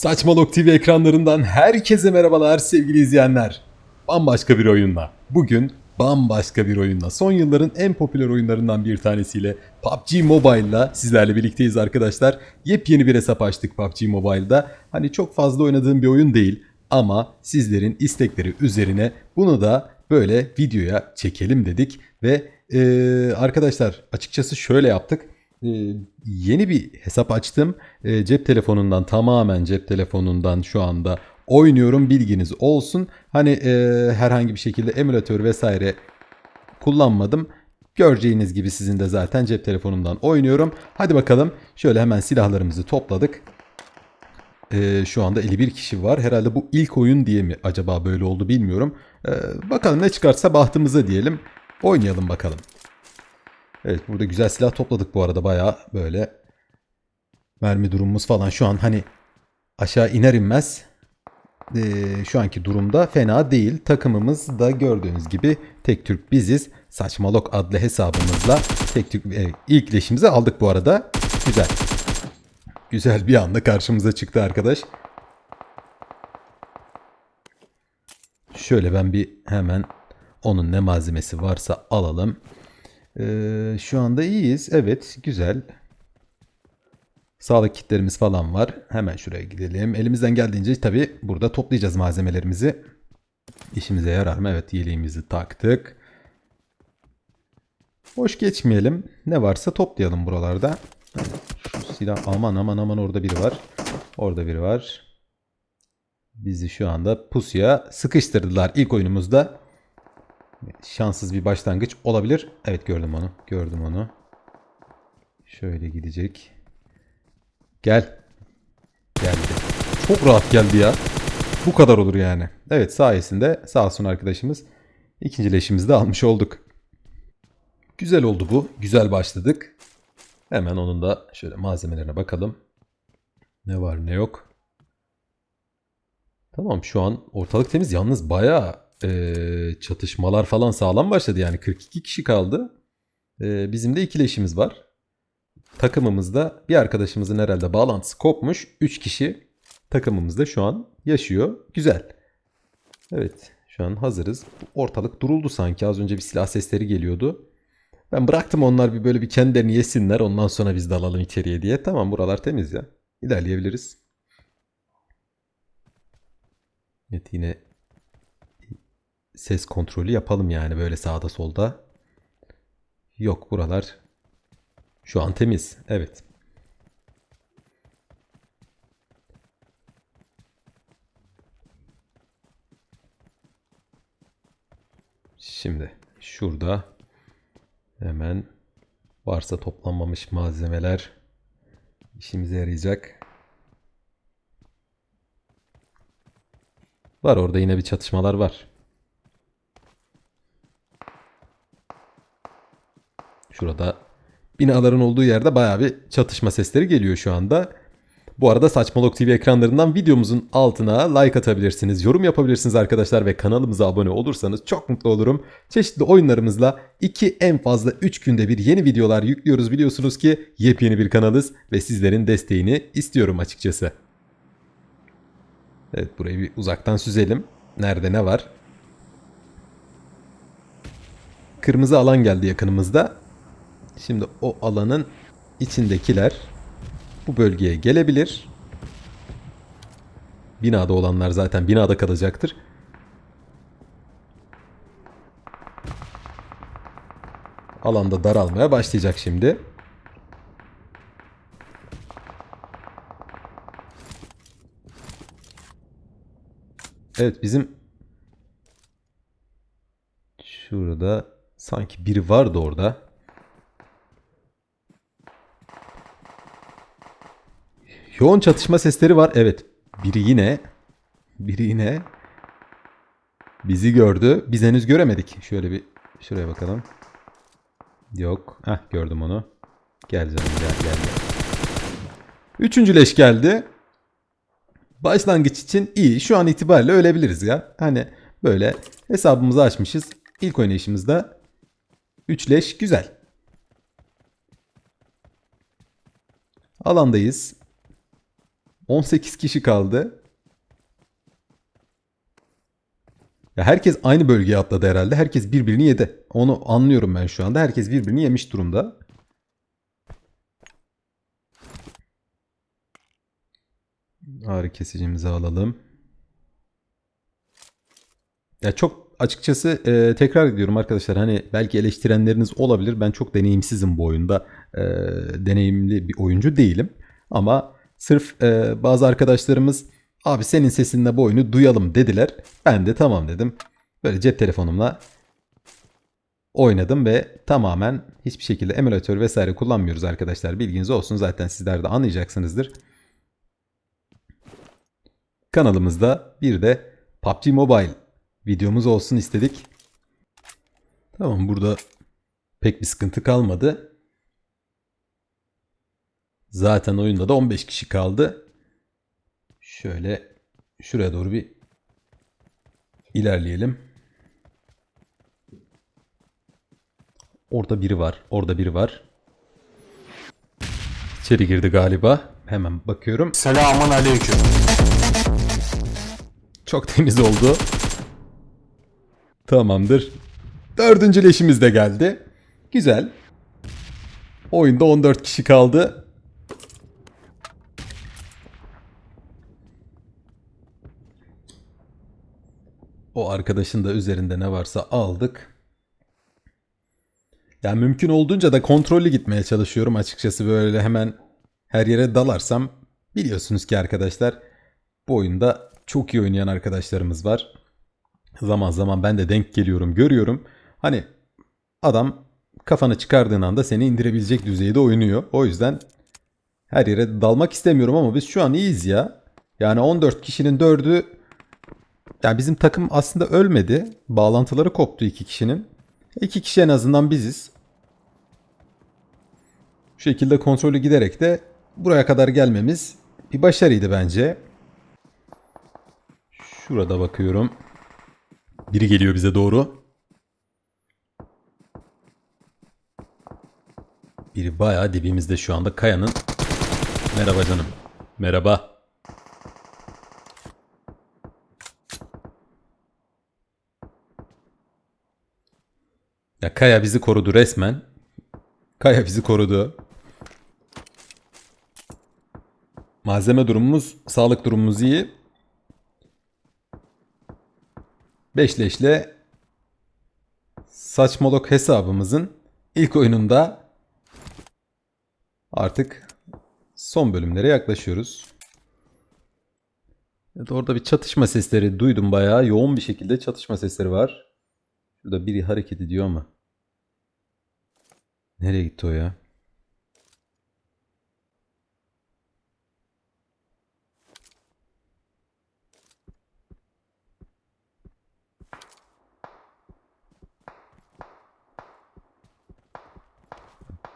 Saçmalok TV ekranlarından herkese merhabalar sevgili izleyenler. Bambaşka bir oyunla. Bugün bambaşka bir oyunla. Son yılların en popüler oyunlarından bir tanesiyle PUBG Mobile'la sizlerle birlikteyiz arkadaşlar. Yepyeni bir hesap açtık PUBG Mobile'da. Hani çok fazla oynadığım bir oyun değil ama sizlerin istekleri üzerine bunu da böyle videoya çekelim dedik ve eee, arkadaşlar açıkçası şöyle yaptık. Ee, yeni bir hesap açtım. Ee, cep telefonundan tamamen cep telefonundan şu anda oynuyorum bilginiz olsun. Hani e, herhangi bir şekilde emülatör vesaire kullanmadım. Göreceğiniz gibi sizin de zaten cep telefonundan oynuyorum. Hadi bakalım şöyle hemen silahlarımızı topladık. Ee, şu anda 51 kişi var. Herhalde bu ilk oyun diye mi acaba böyle oldu bilmiyorum. Ee, bakalım ne çıkarsa bahtımıza diyelim. Oynayalım bakalım. Evet burada güzel silah topladık bu arada bayağı böyle mermi durumumuz falan şu an hani aşağı iner inmez eee, şu anki durumda fena değil. Takımımız da gördüğünüz gibi tek Türk biziz. Saçmalok adlı hesabımızla tek Türk e, ilk leşimizi aldık bu arada. Güzel. Güzel bir anda karşımıza çıktı arkadaş. Şöyle ben bir hemen onun ne malzemesi varsa alalım. Ee, şu anda iyiyiz. Evet, güzel. Sağlık kitlerimiz falan var. Hemen şuraya gidelim. Elimizden geldiğince tabii burada toplayacağız malzemelerimizi. İşimize yarar mı? Evet, yeleğimizi taktık. Boş geçmeyelim. Ne varsa toplayalım buralarda. Şu silah aman aman aman orada biri var. Orada biri var. Bizi şu anda pusuya sıkıştırdılar ilk oyunumuzda. Şanssız bir başlangıç olabilir. Evet gördüm onu. Gördüm onu. Şöyle gidecek. Gel. Geldi. Çok rahat geldi ya. Bu kadar olur yani. Evet sayesinde sağ olsun arkadaşımız ikinci leşimizi de almış olduk. Güzel oldu bu. Güzel başladık. Hemen onun da şöyle malzemelerine bakalım. Ne var ne yok. Tamam şu an ortalık temiz. Yalnız bayağı eee, çatışmalar falan sağlam başladı. Yani 42 kişi kaldı. Eee, bizim de ikileşimiz var. Takımımızda bir arkadaşımızın herhalde bağlantısı kopmuş. 3 kişi takımımızda şu an yaşıyor. Güzel. Evet şu an hazırız. Ortalık duruldu sanki. Az önce bir silah sesleri geliyordu. Ben bıraktım onlar bir böyle bir kendilerini yesinler. Ondan sonra biz dalalım içeriye diye. Tamam buralar temiz ya. İlerleyebiliriz. Evet yine ses kontrolü yapalım yani böyle sağda solda. Yok buralar şu an temiz. Evet. Şimdi şurada hemen varsa toplanmamış malzemeler işimize yarayacak. Var orada yine bir çatışmalar var. Şurada binaların olduğu yerde bayağı bir çatışma sesleri geliyor şu anda. Bu arada Saçmalok TV ekranlarından videomuzun altına like atabilirsiniz, yorum yapabilirsiniz arkadaşlar ve kanalımıza abone olursanız çok mutlu olurum. Çeşitli oyunlarımızla 2 en fazla 3 günde bir yeni videolar yüklüyoruz biliyorsunuz ki yepyeni bir kanalız ve sizlerin desteğini istiyorum açıkçası. Evet burayı bir uzaktan süzelim. Nerede ne var? Kırmızı alan geldi yakınımızda. Şimdi o alanın içindekiler bu bölgeye gelebilir. Binada olanlar zaten binada kalacaktır. Alanda daralmaya başlayacak şimdi. Evet bizim şurada sanki biri vardı orada. Yoğun çatışma sesleri var. Evet. Biri yine biri yine bizi gördü. Biz henüz göremedik. Şöyle bir şuraya bakalım. Yok. Heh gördüm onu. Gel canım gel gel gel. Üçüncü leş geldi. Başlangıç için iyi. Şu an itibariyle ölebiliriz ya. Hani böyle hesabımızı açmışız. İlk oynayışımızda 3 leş güzel. Alandayız. 18 kişi kaldı. Ya herkes aynı bölgeye atladı herhalde. Herkes birbirini yedi. Onu anlıyorum ben şu anda. Herkes birbirini yemiş durumda. Ağrı kesicimizi alalım. Ya çok açıkçası e, tekrar ediyorum arkadaşlar hani belki eleştirenleriniz olabilir. Ben çok deneyimsizim bu oyunda. E, deneyimli bir oyuncu değilim. Ama sırf e, bazı arkadaşlarımız abi senin sesinle bu oyunu duyalım dediler. Ben de tamam dedim. Böyle cep telefonumla oynadım ve tamamen hiçbir şekilde emülatör vesaire kullanmıyoruz arkadaşlar. Bilginiz olsun zaten sizler de anlayacaksınızdır. Kanalımızda bir de PUBG Mobile videomuz olsun istedik. Tamam burada pek bir sıkıntı kalmadı. Zaten oyunda da 15 kişi kaldı. Şöyle şuraya doğru bir ilerleyelim. Orada biri var. Orada biri var. İçeri girdi galiba. Hemen bakıyorum. Selamun aleyküm. Çok temiz oldu. Tamamdır. Dördüncü leşimiz de geldi. Güzel. Oyunda 14 kişi kaldı. O arkadaşın da üzerinde ne varsa aldık. Yani mümkün olduğunca da kontrollü gitmeye çalışıyorum açıkçası böyle hemen her yere dalarsam biliyorsunuz ki arkadaşlar bu oyunda çok iyi oynayan arkadaşlarımız var. Zaman zaman ben de denk geliyorum, görüyorum. Hani adam kafanı çıkardığın anda seni indirebilecek düzeyde oynuyor. O yüzden her yere dalmak istemiyorum ama biz şu an iyiyiz ya. Yani 14 kişinin 4'ü yani bizim takım aslında ölmedi. Bağlantıları koptu iki kişinin. İki kişi en azından biziz. Şu şekilde kontrolü giderek de buraya kadar gelmemiz bir başarıydı bence. Şurada bakıyorum. Biri geliyor bize doğru. Biri bayağı dibimizde şu anda kayanın. Merhaba canım. Merhaba. Ya Kaya bizi korudu resmen. Kaya bizi korudu. Malzeme durumumuz, sağlık durumumuz iyi. Beşleşle saçmalık hesabımızın ilk oyununda artık son bölümlere yaklaşıyoruz. Evet, orada bir çatışma sesleri duydum bayağı yoğun bir şekilde çatışma sesleri var. Şurada biri hareket ediyor ama. Nereye gitti o ya?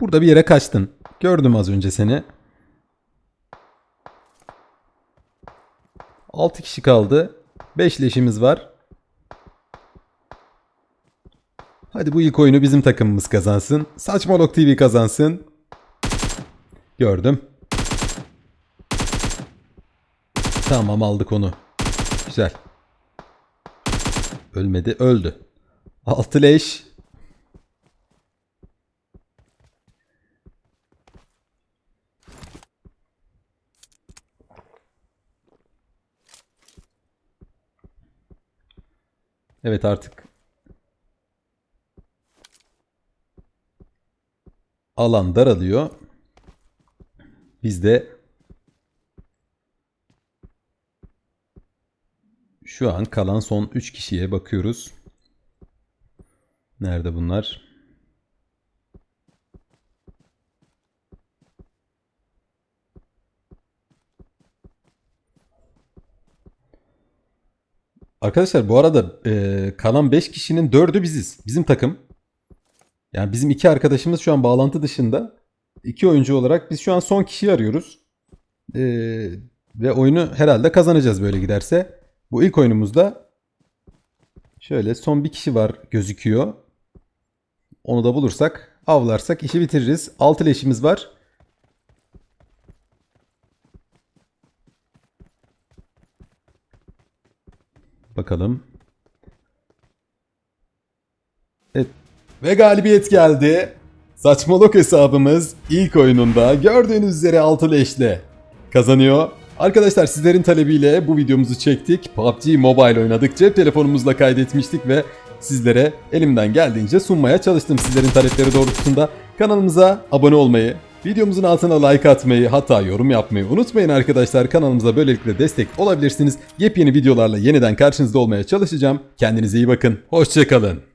Burada bir yere kaçtın. Gördüm az önce seni. 6 kişi kaldı. 5 leşimiz var. Hadi bu ilk oyunu bizim takımımız kazansın. Saçmalok TV kazansın. Gördüm. Tamam aldık onu. Güzel. Ölmedi öldü. 6 leş. Evet artık alan daralıyor. Biz de şu an kalan son 3 kişiye bakıyoruz. Nerede bunlar? Arkadaşlar bu arada e, kalan 5 kişinin 4'ü biziz. Bizim takım. Yani bizim iki arkadaşımız şu an bağlantı dışında. iki oyuncu olarak biz şu an son kişiyi arıyoruz. Ee, ve oyunu herhalde kazanacağız böyle giderse. Bu ilk oyunumuzda şöyle son bir kişi var gözüküyor. Onu da bulursak avlarsak işi bitiririz. 6 leşimiz var. Bakalım. Ve galibiyet geldi. Saçmalık hesabımız ilk oyununda gördüğünüz üzere 6 leşle kazanıyor. Arkadaşlar sizlerin talebiyle bu videomuzu çektik. PUBG Mobile oynadık. Cep telefonumuzla kaydetmiştik ve sizlere elimden geldiğince sunmaya çalıştım. Sizlerin talepleri doğrultusunda kanalımıza abone olmayı, videomuzun altına like atmayı hatta yorum yapmayı unutmayın arkadaşlar. Kanalımıza böylelikle destek olabilirsiniz. Yepyeni videolarla yeniden karşınızda olmaya çalışacağım. Kendinize iyi bakın. Hoşçakalın.